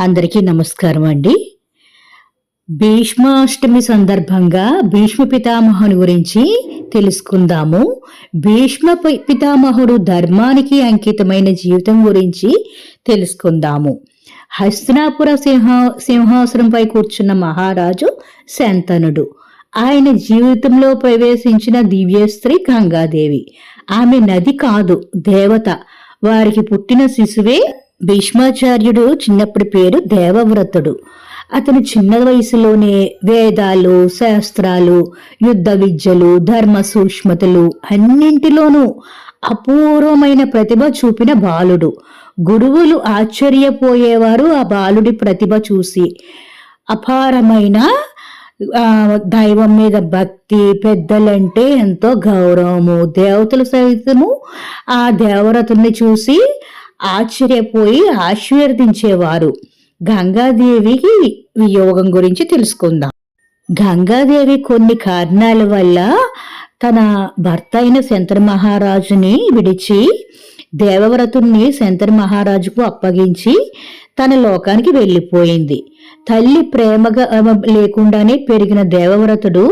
అందరికీ నమస్కారం అండి. భీష్మాష్టమి సందర్భంగా భీష్మ పితామహుని గురించి తెలుసుకుందాము. భీష్మ పితామహుడు ధర్మానికి అంకితమైన జీవితం గురించి తెలుసుకుందాము. హస్తినాపుర సింహ సింహాసనంపై కూర్చున్న మహారాజు శాంతనుడు. ఆయన జీవితంలో ప్రవేశించిన దివ్యస్త్రీ గంగాదేవి. ఆమె నది కాదు దేవత. వారికి పుట్టిన శిశువే భీష్మాచార్యుడు చిన్నప్పటి పేరు దేవవ్రతుడు. అతను చిన్న వయసులోనే వేదాలు శాస్త్రాలు యుద్ధ విద్యలు ధర్మ సూక్ష్మతలు అన్నింటిలోనూ అపూర్వమైన ప్రతిభ చూపిన బాలుడు. గురువులు ఆశ్చర్యపోయేవారు ఆ బాలుడి ప్రతిభ చూసి. అపారమైన ఆ, దైవం మీద భక్తి పెద్దలంటే ఎంతో గౌరవము దేవతలు సైతము ఆ దేవరతుల్ని చూసి ఆశ్చర్యపోయి ఆశీర్వదించేవారు. గంగాదేవికి వియోగం గురించి తెలుసుకుందాం. గంగాదేవి కొన్ని కారణాల వల్ల తన భర్త అయిన శంకర మహారాజుని విడిచి దేవవ్రతుణ్ణి శంకర మహారాజుకు అప్పగించి తన లోకానికి వెళ్ళిపోయింది. తల్లి ప్రేమగా లేకుండానే పెరిగిన దేవవ్రతుడు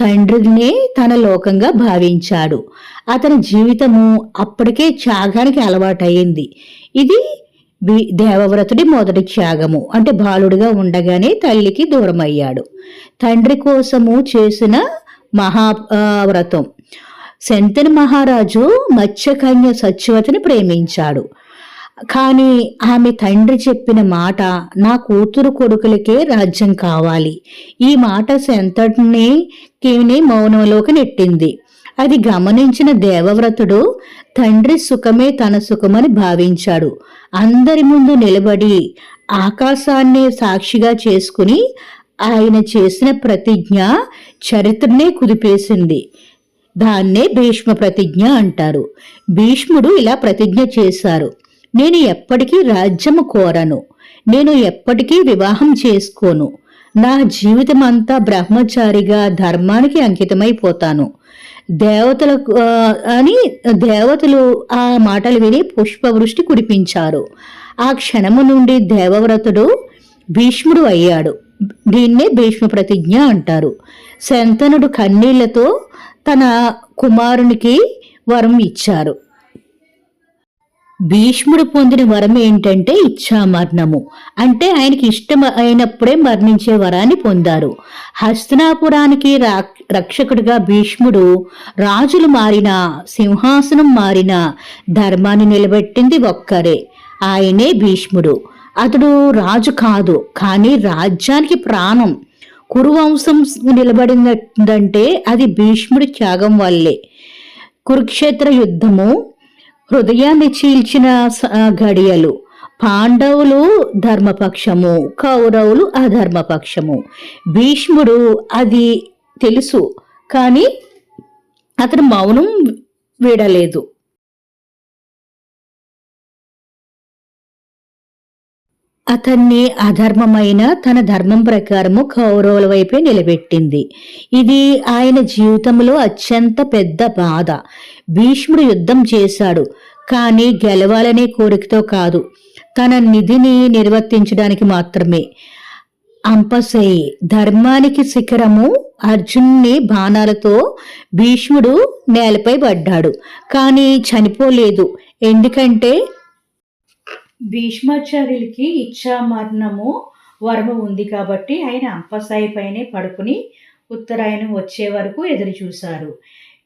తండ్రినే తన లోకంగా భావించాడు. అతని జీవితము అప్పటికే త్యాగానికి అలవాటయింది ఇది దేవవ్రతుడి మొదటి త్యాగము. అంటే బాలుడిగా ఉండగానే తల్లికి దూరమయ్యాడు. తండ్రి కోసము చేసిన మహా వ్రతం. శంతని మహారాజు మత్స్యకన్య సత్యవతిని ప్రేమించాడు. కానీ ఆమె తండ్రి చెప్పిన మాట నా కూతురు కొడుకులకే రాజ్యం కావాలి. ఈ మాట సెంతటినే కీని మౌనంలోకి నెట్టింది. అది గమనించిన దేవవ్రతుడు తండ్రి సుఖమే తన సుఖమని భావించాడు. అందరి ముందు నిలబడి ఆకాశాన్నే సాక్షిగా చేసుకుని ఆయన చేసిన ప్రతిజ్ఞ చరిత్రనే కుదిపేసింది. దాన్నే భీష్మ ప్రతిజ్ఞ అంటారు. భీష్ముడు ఇలా ప్రతిజ్ఞ చేశారు. నేను ఎప్పటికీ రాజ్యము కోరను. నేను ఎప్పటికీ వివాహం చేసుకోను. నా జీవితం అంతా బ్రహ్మచారిగా ధర్మానికి అంకితమైపోతాను దేవతలకు అని దేవతలు ఆ మాటలు విని పుష్పవృష్టి కురిపించారు. ఆ క్షణము నుండి దేవవ్రతుడు భీష్ముడు అయ్యాడు. దీన్నే భీష్మ ప్రతిజ్ఞ అంటారు. శంతనుడు కన్నీళ్ళతో తన కుమారునికి వరం ఇచ్చారు. భీష్ముడు పొందిన వరం ఏంటంటే ఇచ్చామరణము అంటే ఆయనకి ఇష్టం అయినప్పుడే మరణించే వరాన్ని పొందారు. హస్తనాపురానికి రా- రక్షకుడిగా భీష్ముడు రాజులు మారిన సింహాసనం మారిన ధర్మాన్ని నిలబెట్టింది ఒక్కరే ఆయనే భీష్ముడు. అతడు రాజు కాదు కానీ రాజ్యానికి ప్రాణం. కురువంశం నిలబడిందంటే అది భీష్ముడి త్యాగం వల్లే. కురుక్షేత్ర యుద్ధము హృదయాన్ని చీల్చిన స- పాండవులు ధర్మపక్షము కౌరవులు అధర్మపక్షము. భీష్ముడు అది తెలుసు కానీ అతను మౌనం వీడలేదు. అతన్ని అధర్మమైన తన ధర్మం ప్రకారము కౌరవుల వైపే నిలబెట్టింది. ఇది ఆయన జీవితంలో అత్యంత పెద్ద బాధ. భీష్ముడు యుద్ధం చేశాడు కానీ గెలవాలనే కోరికతో కాదు. తన నిధిని నిర్వర్తించడానికి మాత్రమే. అంపసేయి ధర్మానికి శిఖరము అర్జున్ని బాణాలతో భీష్ముడు నేలపై పడ్డాడు. కానీ చనిపోలేదు. ఎందుకంటే భీష్మాచార్యులకి ఇచ్చామరణము వరము ఉంది కాబట్టి ఆయన అంపసాయి పైనే పడుకుని ఉత్తరాయణం వచ్చే వరకు ఎదురు చూశారు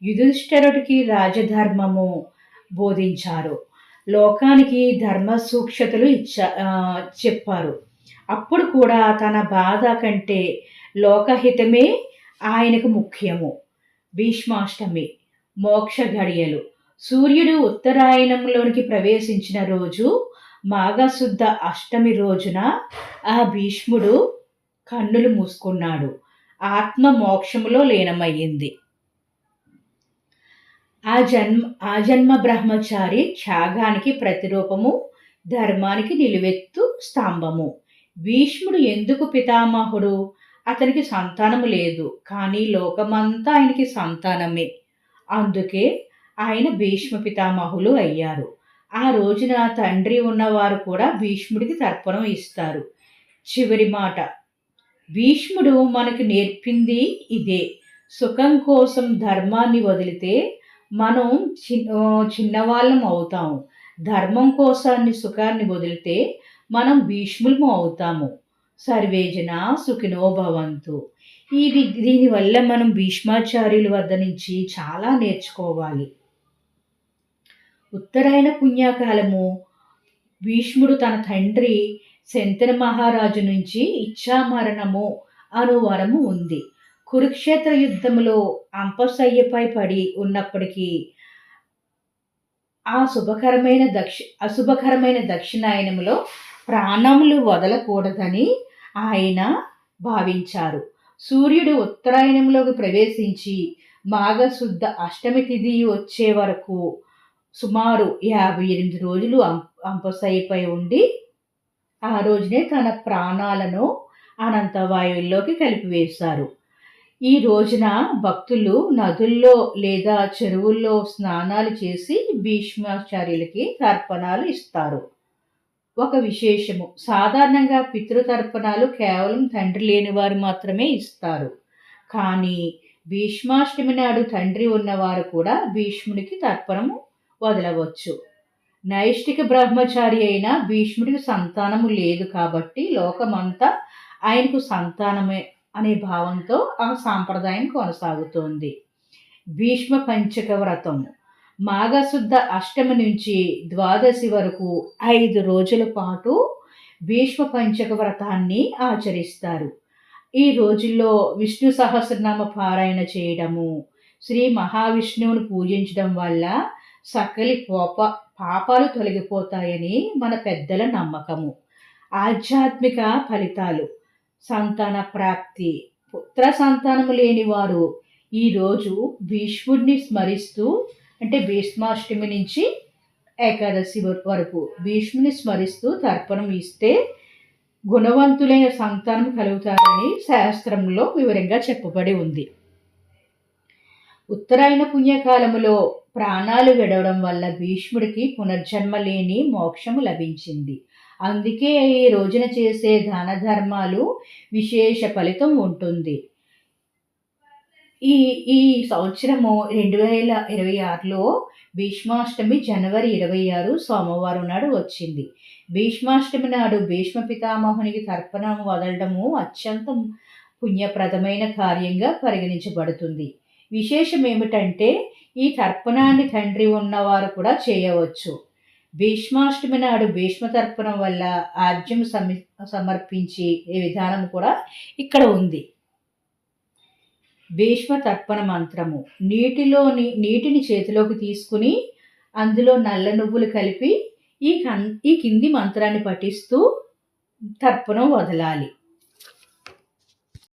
యుధిష్ఠరుడికి రాజధర్మము బోధించారు. లోకానికి ధర్మ సూక్ష్మతలు ఇచ్చా చెప్పారు. అప్పుడు కూడా తన బాధ కంటే లోకహితమే ఆయనకు ముఖ్యము. భీష్మాష్టమి మోక్ష గడియలు సూర్యుడు ఉత్తరాయణంలోనికి ప్రవేశించిన రోజు మాఘశుద్ధ అష్టమి రోజున ఆ భీష్ముడు కన్నులు మూసుకున్నాడు. ఆత్మ మోక్షములో లీనమయ్యింది. ఆ జన్మ ఆ జన్మ బ్రహ్మచారి త్యాగానికి ప్రతిరూపము ధర్మానికి నిలువెత్తు స్తంభము. భీష్ముడు ఎందుకు పితామహుడు? అతనికి సంతానము లేదు కానీ లోకమంతా ఆయనకి సంతానమే. అందుకే ఆయన భీష్మ పితామహులు అయ్యారు. ఆ రోజున తండ్రి ఉన్నవారు కూడా భీష్ముడికి తర్పణం ఇస్తారు. చివరి మాట. భీష్ముడు మనకు నేర్పింది ఇదే. సుఖం కోసం ధర్మాన్ని వదిలితే మనం చి చిన్నవాళ్ళం అవుతాము. ధర్మం కోసాన్ని సుఖాన్ని వదిలితే మనం భీష్ములము అవుతాము. సర్వేజన సుఖినో భవంతు. ఇది దీనివల్ల మనం భీష్మాచార్యుల వద్ద నుంచి చాలా నేర్చుకోవాలి. ఉత్తరాయణ పుణ్యకాలము. భీష్ముడు తన తండ్రి శంతన మహారాజు నుంచి ఇచ్చామరణము అను వరము ఉంది. కురుక్షేత్ర యుద్ధములో అంపశయ్యపై పడి ఉన్నప్పటికీ ఆ శుభకరమైన దక్షి అశుభకరమైన దక్షిణాయనములో ప్రాణములు వదలకూడదని ఆయన భావించారు. సూర్యుడు ఉత్తరాయణంలోకి ప్రవేశించి మాఘశుద్ధ అష్టమి తిథి వచ్చే వరకు సుమారు యాభై ఎనిమిది రోజులు అం ఉండి ఆ రోజునే తన ప్రాణాలను అనంత వాయువుల్లోకి కలిపివేశారు. ఈ రోజున భక్తులు నదుల్లో లేదా చెరువుల్లో స్నానాలు చేసి భీష్మాచార్యులకి తర్పణాలు ఇస్తారు. ఒక విశేషము సాధారణంగా పితృతర్పణాలు కేవలం తండ్రి లేని వారు మాత్రమే ఇస్తారు. కానీ భీష్మాష్టమి నాడు తండ్రి ఉన్నవారు కూడా భీష్ముడికి తర్పణము వదలవచ్చు. నైష్టిక బ్రహ్మచారి అయిన భీష్ముడికి సంతానము లేదు కాబట్టి లోకమంతా ఆయనకు సంతానమే అనే భావంతో ఆ సాంప్రదాయం కొనసాగుతోంది. భీష్మ పంచక వ్రతము. మాఘశుద్ధ అష్టమి నుంచి ద్వాదశి వరకు ఐదు రోజుల పాటు భీష్మ పంచక వ్రతాన్ని ఆచరిస్తారు. ఈ రోజుల్లో విష్ణు సహస్రనామ పారాయణ చేయడము శ్రీ మహావిష్ణువుని పూజించడం వల్ల సకలి పోప పాపాలు తొలగిపోతాయని మన పెద్దల నమ్మకము. ఆధ్యాత్మిక ఫలితాలు. సంతాన ప్రాప్తి. పుత్ర సంతానము లేని వారు ఈరోజు భీష్ముడిని స్మరిస్తూ అంటే భీష్మాష్టమి నుంచి ఏకాదశి వరకు భీష్ముని స్మరిస్తూ తర్పణం ఇస్తే గుణవంతులైన సంతానం కలుగుతారని శాస్త్రంలో వివరంగా చెప్పబడి ఉంది. ఉత్తరాయణ పుణ్యకాలములో ప్రాణాలు విడవడం వల్ల భీష్ముడికి పునర్జన్మ లేని మోక్షము లభించింది. అందుకే ఈ రోజున చేసే దాన ధర్మాలు విశేష ఫలితం ఉంటుంది. ఈ ఈ సంవత్సరము రెండు వేల ఇరవై ఆరులో భీష్మాష్టమి జనవరి ఇరవై ఆరు సోమవారం నాడు వచ్చింది. భీష్మాష్టమి నాడు భీష్మ పితామహునికి తర్పణం వదలడము అత్యంత పుణ్యప్రదమైన కార్యంగా పరిగణించబడుతుంది. విశేషం ఏమిటంటే ఈ తర్పణాన్ని తండ్రి ఉన్నవారు కూడా చేయవచ్చు. భీష్మాష్టమి నాడు భీష్మ తర్పణం వల్ల ఆజ్యం సమి సమర్పించి ఈ విధానం కూడా ఇక్కడ ఉంది. భీష్మ తర్పణ మంత్రము. నీటిలోని నీటిని చేతిలోకి తీసుకుని అందులో నల్ల నువ్వులు కలిపి ఈ కన్ ఈ కింది మంత్రాన్ని పఠిస్తూ తర్పణం వదలాలి.